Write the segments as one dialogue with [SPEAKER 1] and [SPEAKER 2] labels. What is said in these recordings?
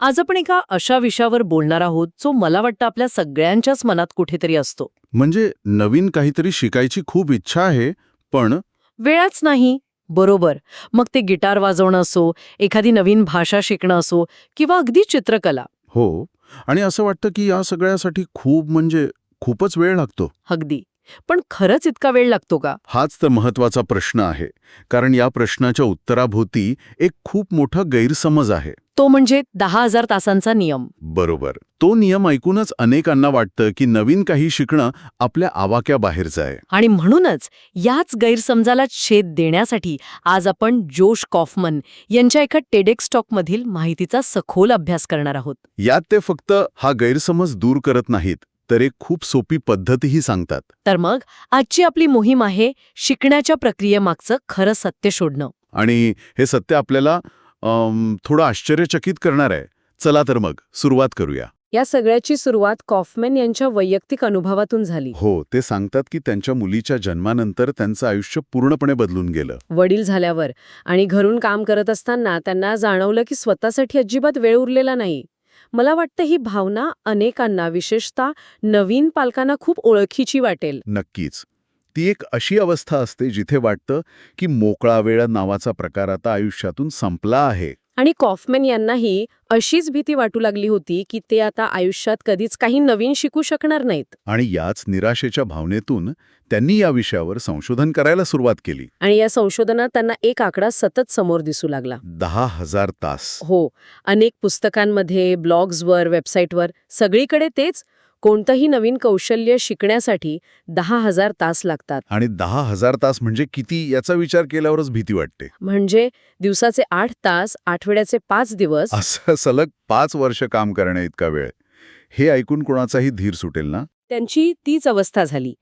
[SPEAKER 1] आज आपण एका अशा विषयावर बोलणार आहोत जो मला वाटतं आपल्या सगळ्यांच्याच मनात कुठेतरी असतो.
[SPEAKER 2] म्हणजे नवीन काहीतरी शिकायची खूप इच्छा आहे पण
[SPEAKER 1] वेळाच नाही. बरोबर. मग ते गिटार वाजवणं असो एखादी नवीन भाषा शिकणं असो किंवा अगदी चित्रकला.
[SPEAKER 2] हो. आणि असं वाटतं की या सगळ्यासाठी खूप म्हणजे खूपच वेळ लागतो.
[SPEAKER 1] अगदी. पण खरंच इतका वेळ लागतो का?
[SPEAKER 2] हाच तर महत्त्वाचा प्रश्न आहे. कारण या प्रश्नाच्या उत्तराभोवती एक खूप मोठा गैरसमज आहे.
[SPEAKER 1] तो म्हणजे दहा हजार तासांचा नियम.
[SPEAKER 2] बरोबर. तो नियम ऐकूनच अनेकांना वाटतं की नवीन काही शिकणं आपल्या आवाक्याबाहेरचं आहे.
[SPEAKER 1] आणि म्हणूनच याच गैरसमजाला छेद देण्यासाठी आज आपण जोश कॉफमन यांच्या एका टेडेक्स टॉकमधील माहितीचा सखोल अभ्यास करणार आहोत.
[SPEAKER 2] यात ते फक्त हा गैरसमज दूर करत नाहीत. तर एक खूप सोपी पद्धतीही सांगतात.
[SPEAKER 1] तर मग आजची आपली मोहीम आहे शिकण्याच्या प्रक्रियेमागचं खरं सत्य शोधणं.
[SPEAKER 2] आणि हे सत्य आपल्याला थोडं आश्चर्यचकित करणार आहे. चला तर मग सुरुवात करूया.
[SPEAKER 1] या सगळ्याची सुरुवात कॉफमॅन यांच्या वैयक्तिक अनुभवातून झाली.
[SPEAKER 2] हो ते सांगतात की त्यांच्या मुलीच्या जन्मानंतर त्यांचं आयुष्य पूर्णपणे बदलून गेलं.
[SPEAKER 1] वडील झाल्यावर आणि घरून काम करत असताना त्यांना जाणवलं की स्वतःसाठी अजिबात वेळ उरलेला नाही. मला वाटतं ही भावना अनेकांना विशेषतः नवीन पालकांना खूप ओळखीची वाटेल.
[SPEAKER 2] नक्कीच. ती एक अशी अवस्था असते जिथे वाटतं की मोकळा वेळ नावाचा प्रकार आता आयुष्यातून संपला आहे.
[SPEAKER 1] आणि कॉफमॅन यांनाही अशीच भीती वाटू लागली होती की ते आता आयुष्यात कधीच काही नवीन शिकू शकणार नाहीत.
[SPEAKER 2] आणि याच निराशेच्या भावनेतून त्यांनी या विषयावर संशोधन करायला सुरुवात केली.
[SPEAKER 1] आणि या संशोधनात त्यांना एक आकडा सतत समोर दिसू लागला.
[SPEAKER 2] दहा हजार तास.
[SPEAKER 1] हो अनेक पुस्तकांमध्ये ब्लॉग्सवर वेबसाईटवर सगळीकडे तेच कोणतंही नवीन कौशल्य शिकण्यासाठी दहा हजार तास लागतात.
[SPEAKER 2] आणि दहा हजार तास म्हणजे किती याचा विचार केल्यावरच भीती वाटते.
[SPEAKER 1] म्हणजे दिवसाचे आठ तास आठवड्याचे पाच दिवस.
[SPEAKER 2] असं सलग पाच वर्ष काम करण्या इतका वेळ. हे ऐकून कोणाचाही धीर सुटेल ना?
[SPEAKER 1] त्यांची तीच अवस्था झाली.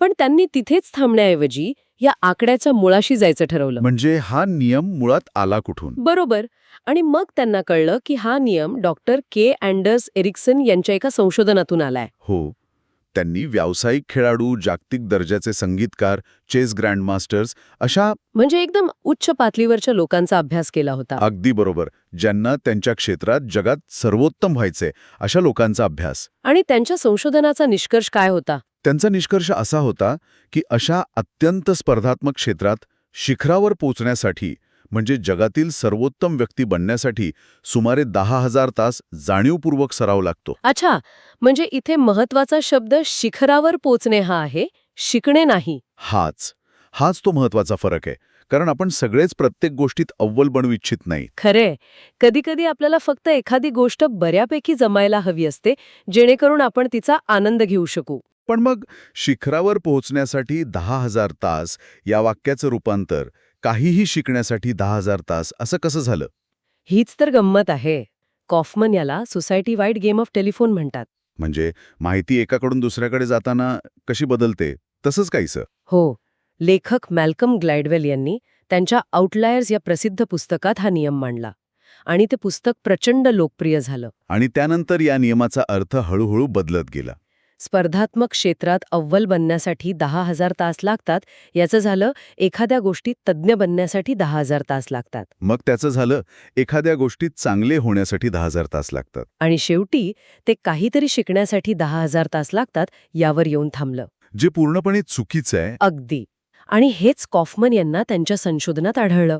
[SPEAKER 1] पण त्यांनी तिथेच थांबण्याऐवजी या आकड्याच्या मुळाशी जायचं ठरवलं.
[SPEAKER 2] म्हणजे हा नियम मुळात आला कुठून?
[SPEAKER 1] बरोबर. आणि मग त्यांना कळलं की हा नियम डॉक्टर के अँडर्स एरिक्सन यांच्या एका संशोधनातून आलाय.
[SPEAKER 2] हो. त्यांनी व्यावसायिक खेळाडू जागतिक दर्जाचे संगीतकार चेस ग्रँडमास्टर्स अशा
[SPEAKER 1] म्हणजे एकदम उच्च पातळीवरच्या लोकांचा अभ्यास केला होता.
[SPEAKER 2] अगदी बरोबर. ज्यांना त्यांच्या क्षेत्रात जगात सर्वोत्तम व्हायचे अशा लोकांचा अभ्यास.
[SPEAKER 1] आणि त्यांच्या संशोधनाचा निष्कर्ष काय होता?
[SPEAKER 2] त्यांचा निष्कर्ष असा होता की अशा अत्यंत स्पर्धात्मक क्षेत्रात शिखरावर पोचण्यासाठी म्हणजे जगातील सर्वोत्तम व्यक्ती बनण्यासाठी सुमारे दहा हजार तास जाणीवपूर्वक सराव लागतो.
[SPEAKER 1] अच्छा म्हणजे इथे महत्त्वाचा शब्द शिखरावर पोचणे हा आहे शिकणे नाही.
[SPEAKER 2] हाच हाच तो महत्त्वाचा फरक आहे कारण आपण सगळेच प्रत्येक गोष्टीत अव्वल बनवू इच्छित नाही.
[SPEAKER 1] खरे कधी कधी आपल्याला फक्त एखादी गोष्ट बऱ्यापैकी जमायला हवी असते जेणेकरून आपण तिचा आनंद घेऊ शकू.
[SPEAKER 2] पण मग शिखरावर पोहोचण्यासाठी दहा हजार तास या वाक्याचं रूपांतर काहीही शिकण्यासाठी दहा हजार तास असं कसं झालं?
[SPEAKER 1] हीच तर गंमत आहे. कॉफमन याला society wide game of telephone म्हणतात.
[SPEAKER 2] म्हणजे माहिती एकाकडून दुसऱ्याकडे जाताना कशी बदलते? तसंच काहीसं.
[SPEAKER 1] हो. लेखक मॅल्कम ग्लाइडवेल यांनी त्यांच्या आउटलायर्स या प्रसिद्ध पुस्तकात हा नियम मांडला आणि ते पुस्तक प्रचंड लोकप्रिय झालं.
[SPEAKER 2] आणि त्यानंतर या नियमाचा अर्थ हळूहळू बदलत गेला.
[SPEAKER 1] स्पर्धात्मक क्षेत्रात अव्वल बनण्यासाठी दहा हजार तास लागतात याचं झालं एखाद्या गोष्टीत तज्ज्ञ बनण्यासाठी दहा हजार तास लागतात.
[SPEAKER 2] मग त्याचं झालं एखाद्या गोष्टीत चांगले होण्यासाठी दहा हजार तास लागतात.
[SPEAKER 1] आणि शेवटी ते काहीतरी शिकण्यासाठी दहा हजार तास लागतात यावर येऊन थांबलं.
[SPEAKER 2] जे पूर्णपणे चुकीचं आहे.
[SPEAKER 1] अगदी. आणि हेच कॉफमन यांना त्यांच्या संशोधनात आढळलं.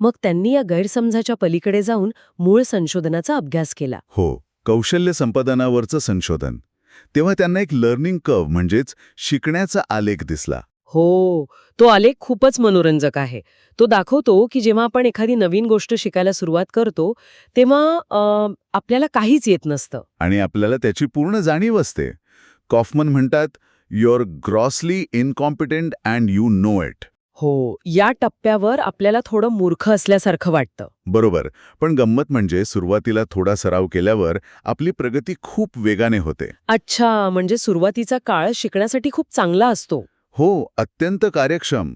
[SPEAKER 1] मग त्यांनी या गैरसमजाच्या पलीकडे जाऊन मूळ संशोधनाचा अभ्यास केला.
[SPEAKER 2] हो कौशल्य संपादनावरचं संशोधन. तेव्हा त्यांना एक लर्निंग कर्व म्हणजेच शिकण्याचा आलेख दिसला.
[SPEAKER 1] हो तो आलेख खूपच मनोरंजक आहे. तो दाखवतो की जेव्हा आपण एखादी नवीन गोष्ट शिकायला सुरुवात करतो तेव्हा आपल्याला काहीच येत नसतं.
[SPEAKER 2] आणि आपल्याला त्याची पूर्ण जाणीव असते. कॉफमन म्हणतात your grossly incompetent and you know it
[SPEAKER 1] हो या टप्प्यावर आपल्याला थोडं मूर्ख असल्यासारखं वाटतं.
[SPEAKER 2] बरोबर. पण गंमत म्हणजे सुरुवातीला थोडा सराव केल्यावर आपली प्रगती खूप वेगाने होते.
[SPEAKER 1] अच्छा म्हणजे सुरुवातीचा काळ शिकण्यासाठी खूप चांगला असतो.
[SPEAKER 2] हो अत्यंत कार्यक्षम.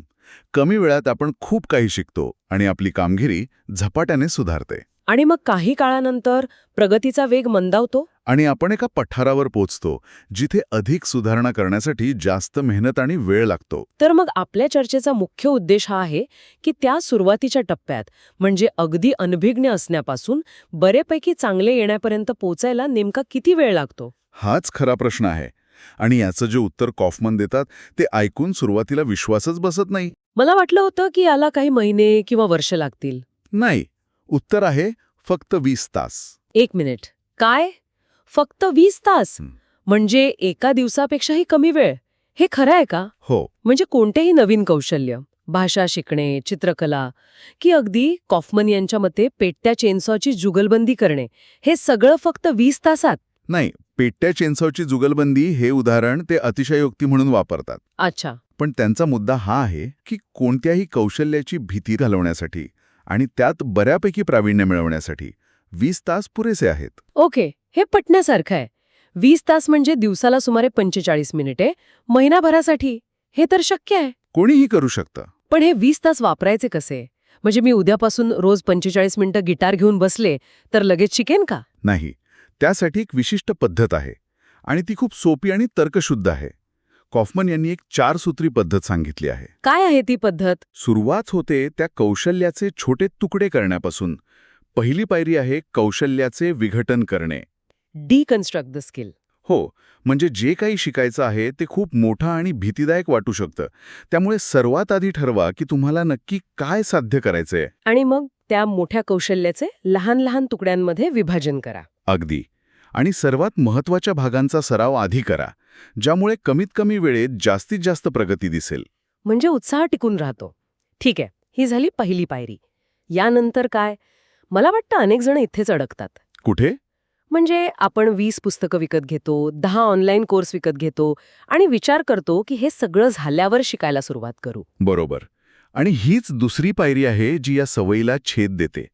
[SPEAKER 2] कमी वेळात आपण खूप काही शिकतो आणि आपली कामगिरी झपाट्याने सुधारते.
[SPEAKER 1] आणि मग काही काळानंतर प्रगतीचा वेग मंदावतो?
[SPEAKER 2] आणि आपण एका पठारावर पोचतो जिथे अधिक सुधारणा करण्यासाठी जास्त मेहनत आणि वेळ लागतो.
[SPEAKER 1] तर मग आपल्या चर्चेचा मुख्य उद्देश हा आहे की त्या सुरुवातीच्या टप्प्यात म्हणजे अगदी अनभिज्ञ असण्यापासून बरेपैकी चांगले येण्यापर्यंत पोचायला नेमका किती वेळ लागतो?
[SPEAKER 2] हाच खरा प्रश्न आहे. आणि याचं जे उत्तर कॉफमन देतात ते ऐकून सुरुवातीला विश्वासच बसत नाही.
[SPEAKER 1] मला वाटलं होतं की याला काही महिने किंवा वर्ष लागतील.
[SPEAKER 2] नाही उत्तर आहे फक्त वीस तास.
[SPEAKER 1] एक मिनिट. काय? फक्त वीस तास. म्हणजे एका दिवसापेक्षाही कमी वेळ? हे खरं आहे का?
[SPEAKER 2] हो.
[SPEAKER 1] म्हणजे कोणतेही नवीन कौशल्य भाषा शिकणे चित्रकला की अगदी कॉफमन यांच्या मते पेटत्या चेनसॉची जुगलबंदी करणे हे सगळं फक्त वीस तासात?
[SPEAKER 2] नाही पेट्या चेनसॉची जुगलबंदी हे उदाहरण ते अतिशयोक्ती म्हणून वापरतात.
[SPEAKER 1] अच्छा.
[SPEAKER 2] पण त्यांचा मुद्दा हा आहे की कोणत्याही कौशल्याची भीती घालवण्यासाठी. आणि त्यात बऱ्यापैकी प्रावीण्य मिळवण्यासाठी वीस तास पुरेसे आहेत.
[SPEAKER 1] ओके हे पटण्यासारखं आहे. वीस तास म्हणजे दिवसाला सुमारे पंचेचाळीस मिनिटे. महिनाभरासाठी? हे तर शक्य आहे.
[SPEAKER 2] कोणीही करू शकतं.
[SPEAKER 1] पण हे वीस तास वापरायचे कसे? म्हणजे मी उद्यापासून रोज पंचेचाळीस मिनिटं गिटार घेऊन बसले तर लगेच शिकेन का?
[SPEAKER 2] नाही. त्यासाठी एक विशिष्ट पद्धत आहे आणि ती खूप सोपी आणि तर्कशुद्ध आहे. कॉफमन यांनी एक चारसूत्री पद्धत सांगितली आहे.
[SPEAKER 1] काय आहे ती पद्धत?
[SPEAKER 2] सुरुवात होते त्या कौशल्याचे छोटे तुकडे करण्यापासून. पहिली पायरी आहे कौशल्याचे विघटन करणे.
[SPEAKER 1] डिकन्स्ट्रक्ट द स्किल
[SPEAKER 2] हो म्हणजे जे काही शिकायचं आहे ते खूप मोठं आणि भीतीदायक वाटू शकतं. त्यामुळे सर्वात आधी ठरवा की तुम्हाला नक्की काय साध्य करायचंय.
[SPEAKER 1] आणि मग त्या मोठ्या कौशल्याचे लहान लहान तुकड्यांमध्ये विभाजन करा.
[SPEAKER 2] अगदी. आणि सर्वात महत्त्वाच्या भागांचा सराव आधी करा. ज्यामुळे कमीत कमी वेळेत जास्तीत जास्त प्रगती दिसेल.
[SPEAKER 1] म्हणजे उत्साह टिकून राहतो. ठीक आहे ही झाली पहिली पायरी. यानंतर काय? मला वाटतं अनेक जण इथेच अडकतात.
[SPEAKER 2] कुठे?
[SPEAKER 1] म्हणजे आपण वीस पुस्तकं विकत घेतो दहा ऑनलाईन कोर्स विकत घेतो आणि विचार करतो की हे सगळं झाल्यावर शिकायला सुरुवात करू.
[SPEAKER 2] बरोबर. आणि हीच दुसरी पायरी आहे जी या सवयीला छेद देते.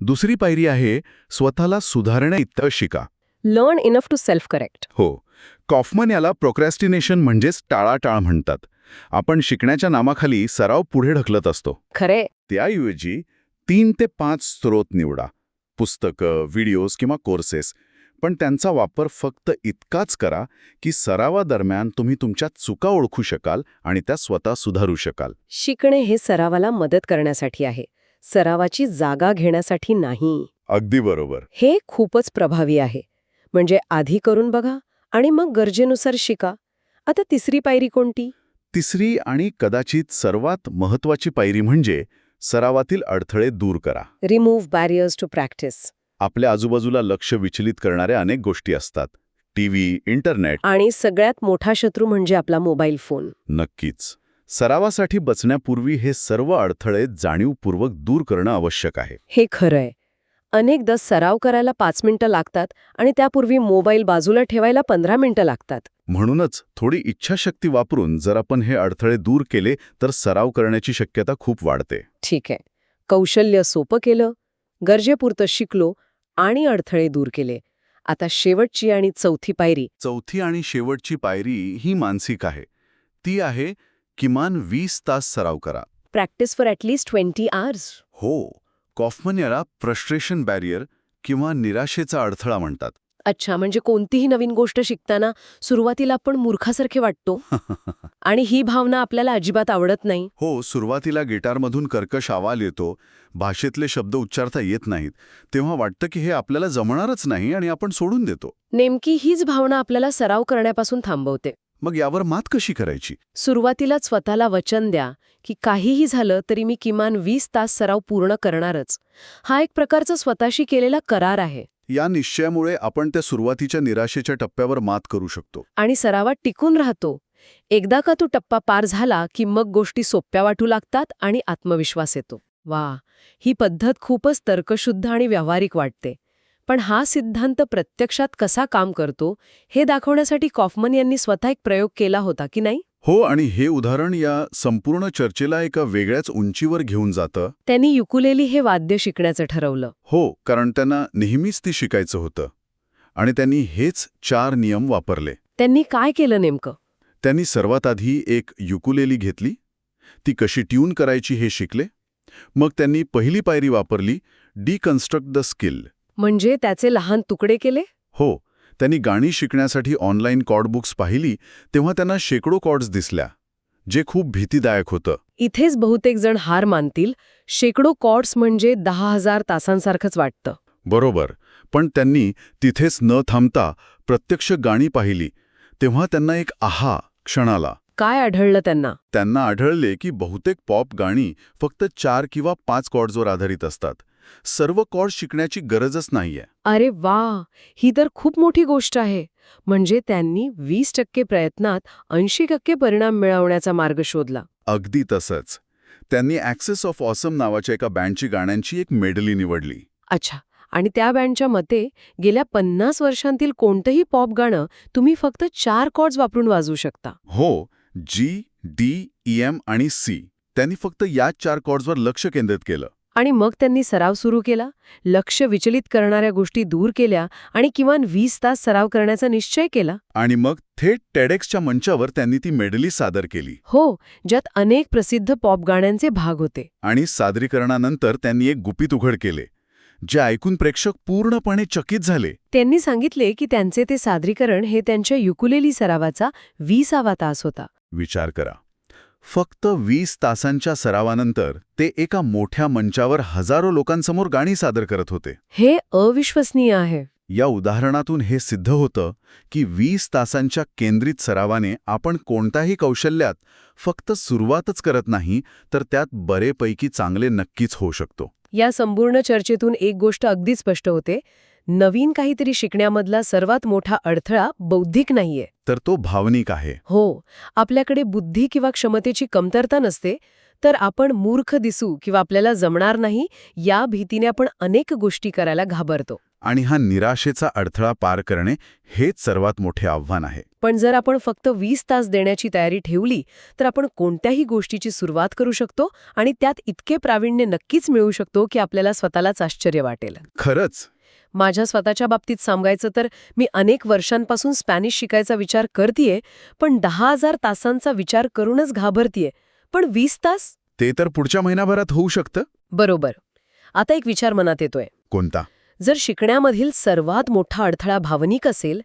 [SPEAKER 2] दुसरी पायरी आहे स्वतःला सुधारण्या इतकं शिका.
[SPEAKER 1] Learn enough to self correct
[SPEAKER 2] हो. कॉफमन याला प्रोक्रॅस्टिनेशन म्हणजेच टाळाटाळ म्हणतात. आपण शिकण्याच्या नामाखाली सराव पुढे ढकलत असतो.
[SPEAKER 1] खरे.
[SPEAKER 2] त्याऐवजी तीन ते पाच स्रोत निवडा. पुस्तकं व्हिडिओज किंवा कोर्सेस. पण त्यांचा वापर फक्त इतकाच करा की सरावादरम्यान तुम्ही तुमच्या चुका ओळखू शकाल आणि त्या स्वतः सुधारू शकाल.
[SPEAKER 1] शिकणे हे सरावाला मदत करण्यासाठी आहे. सरावाची जागा घेण्यासाठी नाही.
[SPEAKER 2] अगदी बरोबर.
[SPEAKER 1] हे खूपच प्रभावी आहे. म्हणजे आधी करून बघा आणि मग गरजेनुसार शिका. आता तिसरी पायरी कोणती?
[SPEAKER 2] तिसरी आणि कदाचित सर्वात महत्वाची पायरी म्हणजे सरावातील अडथळे दूर करा.
[SPEAKER 1] रिमूव्ह बॅरियर्स टू प्रॅक्टिस
[SPEAKER 2] आपल्या आजूबाजूला लक्ष विचलित करणाऱ्या अनेक गोष्टी असतात. TV internet.
[SPEAKER 1] आणि सगळ्यात मोठा शत्रू म्हणजे आपला मोबाईल फोन.
[SPEAKER 2] नक्कीच. सरावासाठी बचण्यापूर्वी हे सर्व अडथळे जाणीवपूर्वक दूर करणं आवश्यक आहे.
[SPEAKER 1] हे खरंय. अनेकदा सराव करायला पाच मिनिटं लागतात आणि त्यापूर्वी मोबाईल बाजूला ठेवायला पंधरा मिनिटं लागतात.
[SPEAKER 2] म्हणूनच थोडी इच्छाशक्ती वापरून जर आपण हे अडथळे दूर केले तर सराव करण्याची शक्यता खूप वाढते.
[SPEAKER 1] ठीक आहे. कौशल्य सोपं केलं गरजेपुरतं शिकलो आणि अडथळे दूर केले. आता शेवटची आणि चौथी पायरी.
[SPEAKER 2] चौथी आणि शेवटची पायरी ही मानसिक आहे. ती आहे किमान वीस तास सराव करा.
[SPEAKER 1] Practice for at least twenty hours
[SPEAKER 2] हो. कॉफमन याला फ्रस्ट्रेशन बॅरियर किंवा निराशेचा अडथळा म्हणतात.
[SPEAKER 1] अच्छा म्हणजे कोणतीही नवीन गोष्ट शिकताना सुरुवातीला आपण मूर्खासारखे वाटतो? आणि ही भावना आपल्याला अजिबात आवडत नाही?
[SPEAKER 2] हो सुरुवातीला गिटारमधून कर्कश आवाज येतो भाषेतले शब्द उच्चारता येत नाहीत. तेव्हा वाटतं की हे आपल्याला जमणारच नाही आणि आपण सोडून देतो.
[SPEAKER 1] नेमकी हीच भावना आपल्याला सराव करण्यापासून थांबवते.
[SPEAKER 2] मग यावर मात कशी करायची?
[SPEAKER 1] सुरुवातीलाच स्वतःला वचन द्या की काहीही झालं तरी मी किमान वीस तास सराव पूर्ण करणारच. हा एक प्रकारचा स्वतःशी केलेला करार आहे.
[SPEAKER 2] या निश्चयामुळे आपण त्या सुरुवातीच्या निराशेच्या टप्प्यावर मात करू शकतो.
[SPEAKER 1] आणि सरावात टिकून राहतो. एकदा का तो टप्पा पार झाला की मग गोष्टी सोप्या वाटू लागतात आणि आत्मविश्वास येतो. वा ही पद्धत खूपच तर्कशुद्ध आणि व्यावहारिक वाटते. पण हा सिद्धांत प्रत्यक्षात कसा काम करतो हे दाखवण्यासाठी कॉफमन यांनी स्वतः एक प्रयोग केला होता की नाही?
[SPEAKER 2] हो आणि हे उदाहरण या संपूर्ण चर्चेला एका वेगळ्याच उंचीवर घेऊन जातं?
[SPEAKER 1] त्यांनी युकुलेली हे वाद्य शिकण्याचं ठरवलं.
[SPEAKER 2] हो कारण त्यांना नेहमीच ती शिकायचं होतं. आणि त्यांनी हेच चार नियम वापरले.
[SPEAKER 1] त्यांनी काय केलं नेमकं?
[SPEAKER 2] त्यांनी सर्वात आधी एक युकुलेली घेतली. ती कशी ट्यून करायची हे शिकले. मग त्यांनी पहिली पायरी वापरली डिकन्स्ट्रक्ट द स्किल.
[SPEAKER 1] म्हणजे त्याचे लहान तुकडे केले?
[SPEAKER 2] हो त्यांनी गाणी शिकण्यासाठी ऑनलाईन कॉर्ड बुक्स पाहिली तेव्हा त्यांना शेकडो कॉर्ड्स दिसल्या जे खूप भीतीदायक होतं.
[SPEAKER 1] इथेच बहुतेक जण हार मानतील शेकडो कॉर्ड्स म्हणजे दहा हजार तासांसारखंच वाटतं.
[SPEAKER 2] बरोबर पण त्यांनी तिथेच न थांबता प्रत्यक्ष गाणी पाहिली तेव्हा त्यांना एक आहा क्षण आला.
[SPEAKER 1] काय आढळलं त्यांना?
[SPEAKER 2] त्यांना आढळले की बहुतेक पॉप गाणी फक्त चार किंवा पाच कॉर्ड्सवर आधारित असतात सर्व कॉर्ड शिकण्याची गरजच नाहीये.
[SPEAKER 1] अरे वा! ही तर खूप मोठी गोष्ट आहे. म्हणजे त्यांनी वीस टक्के प्रयत्नात ऐंशी टक्के परिणाम मिळवण्याचा मार्ग शोधला.
[SPEAKER 2] अगदी तसंच. त्यांनी ॲक्सेस ऑफ ऑसम नावाच्या एका बँडची गाण्यांची एक मेडली निवडली.
[SPEAKER 1] अच्छा. आणि त्या बँडच्या मते गेल्या पन्नास वर्षांतील कोणतंही पॉप गाणं तुम्ही फक्त चार कॉर्ड्स वापरून वाजवू शकता.
[SPEAKER 2] हो जी डी ई एम आणि सी त्यांनी फक्त याच चार कॉर्ड्सवर लक्ष केंद्रित केलं.
[SPEAKER 1] आणि मग त्यांनी सराव सुरू केला लक्ष विचलित करणाऱ्या गोष्टी दूर केल्या आणि किमान वीस तास सराव करण्याचा निश्चय केला.
[SPEAKER 2] आणि मग थेट टेडेक्सच्या मंचावर त्यांनी ती मेडली सादर केली.
[SPEAKER 1] हो ज्यात अनेक प्रसिद्ध पॉप गाण्यांचे भाग होते.
[SPEAKER 2] आणि सादरीकरणानंतर त्यांनी एक गुपित उघड केले जे ऐकून प्रेक्षक पूर्णपणे चकित झाले.
[SPEAKER 1] त्यांनी सांगितले की त्यांचे ते सादरीकरण हे त्यांच्या युकुलेली सरावाचा विसावा तास होता.
[SPEAKER 2] विचार करा. फक्त वीस तासांच्या सरावानंतर ते एका मोठ्या मंचावर हजारो लोकांसमोर गाणी सादर करत होते.
[SPEAKER 1] हे अविश्वसनीय आहे.
[SPEAKER 2] या उदाहरणातून हे सिद्ध होतं की वीस तासांच्या केंद्रित सरावाने आपण कोणत्याही कौशल्यात फक्त सुरुवातच करत नाही तर त्यात बरेपैकी चांगले नक्कीच होऊ शकतो.
[SPEAKER 1] या संपूर्ण चर्चेतून एक गोष्ट अगदी स्पष्ट होते. नवीन काहीतरी शिकण्यामधला सर्वात मोठा अडथळा बौद्धिक नाहीये.
[SPEAKER 2] तर तो भावनिक आहे.
[SPEAKER 1] हो आपल्याकडे बुद्धी किंवा क्षमतेची कमतरता नसते तर आपण मूर्ख दिसू किंवा आपल्याला जमणार नाही या भीतीने आपण अनेक गोष्टी करायला घाबरतो.
[SPEAKER 2] आणि हा निराशेचा अडथळा पार करणे हेच सर्वात मोठे आव्हान आहे.
[SPEAKER 1] पण जर आपण फक्त वीस तास देण्याची तयारी ठेवली तर आपण कोणत्याही गोष्टीची सुरुवात करू शकतो आणि त्यात इतके प्रावीण्य नक्कीच मिळू शकतो की आपल्याला स्वतःलाच आश्चर्य वाटेल.
[SPEAKER 2] खरंच
[SPEAKER 1] माझ्या स्वतःच्या बाबतीत सांगायचं तर मी अनेक वर्षांपासून स्पॅनिश शिकायचा विचार करतीये पण दहा हजार तासांचा विचार करूनच घाबरतीये. पण वीस तास?
[SPEAKER 2] ते तर पुढच्या महिनाभरात होऊ शकतं.
[SPEAKER 1] बरोबर. आता एक विचार मनात येतोय.
[SPEAKER 2] कोणता?
[SPEAKER 1] जर शिकण्यामधील सर्वात मोठा अडथळा भावनिक असेल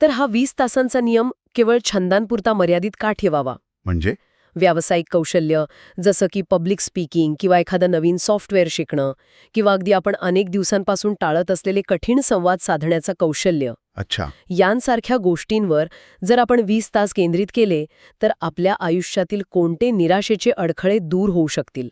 [SPEAKER 1] तर हा वीस तासांचा नियम केवळ छंदांपुरता मर्यादित का ठेवावा?
[SPEAKER 2] म्हणजे?
[SPEAKER 1] व्यावसायिक कौशल्य जसं की पब्लिक स्पीकिंग किंवा एखादं नवीन सॉफ्टवेअर शिकणं किंवा अगदी आपण अनेक दिवसांपासून टाळत असलेले कठीण संवाद साधण्याचं कौशल्य.
[SPEAKER 2] अच्छा.
[SPEAKER 1] यांसारख्या गोष्टींवर जर आपण वीस तास केंद्रित केले तर आपल्या आयुष्यातील कोणते निराशेचे अडखळे दूर होऊ शकतील?